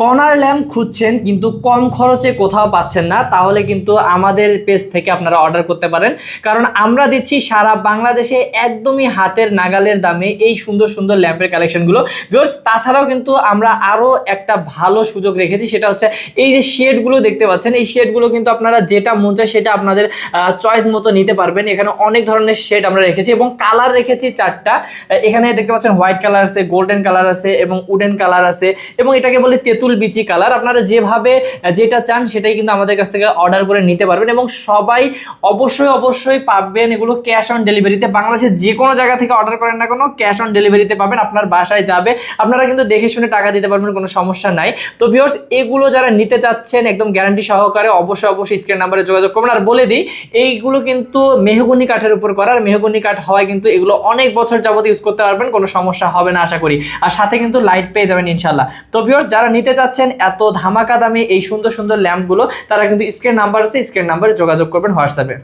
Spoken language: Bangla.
কর্নার ল্যাম্প খুঁজছেন, কিন্তু কম খরচে কোথাও পাচ্ছেন না। তাহলে কিন্তু আমাদের পেজ থেকে আপনারা অর্ডার করতে পারেন। কারণ আমরা দিচ্ছি সারা বাংলাদেশে একদমই হাতের নাগালের দামে এই সুন্দর সুন্দর ল্যাম্পের কালেকশনগুলো ভিউয়ার্স তাছাড়াও কিন্তু আমরা আরও একটা ভালো সুযোগ রেখেছি, সেটা হচ্ছে এই যে শেডগুলো দেখতে পাচ্ছেন, এই শেডগুলো কিন্তু আপনারা যেটা মন চায় সেটা আপনাদের চয়েস মতো নিতে পারবেন। এখানে অনেক ধরনের শেড আমরা রেখেছি এবং কালার রেখেছি চারটা। এখানে দেখতে পাচ্ছেন হোয়াইট কালার আছে গোল্ডেন কালার আছে এবং উডেন কালার আছে এবং এটাকে বলে তেঁতুল বিচি কালার। আপনারা যেভাবে যেটা চান সেটাই কিন্তু আমাদের কাছ থেকে অর্ডার করে নিতে পারবেন এবং সবাই অবশ্যই অবশ্যই পাবেন এগুলো ক্যাশ অন ডেলিভারিতে বাংলাদেশের যে কোনো জায়গা থেকে অর্ডার করেন না কোনো ক্যাশ অন ডেলিভারিতে পাবেন, আপনার বাসায় যাবে। আপনারা কিন্তু দেখে শুনে টাকা দিতে পারবেন, কোনো সমস্যা নাই। তো ভিউয়ার্স এগুলো যারা নিতে চাচ্ছেন একদম গ্যারান্টি সহকারে, অবশ্যই অবশ্যই স্ক্রিন নাম্বারে যোগাযোগ করবেন। আর বলে দিই, এইগুলো কিন্তু মেহগুনি কাঠের উপর করা। আর মেহগুনি কাঠ হওয়ায় কিন্তু এগুলো অনেক বছর যাবত ইউজ করতে পারবেন, কোনো সমস্যা হবে না, আশা করি। আর সাথে কিন্তু লাইট পেয়ে যাবেন ইনশাল্লাহ তো ভিউয়ার্স যারা নিতে চাচ্ছেন এত ধামাকা দামে এই সুন্দর সুন্দর ল্যাম্পগুলো, তারা কিন্তু স্ক্রিন নাম্বার আছে, স্ক্রিন নাম্বারে যোগাযোগ করবেন হোয়াটসঅ্যাপে।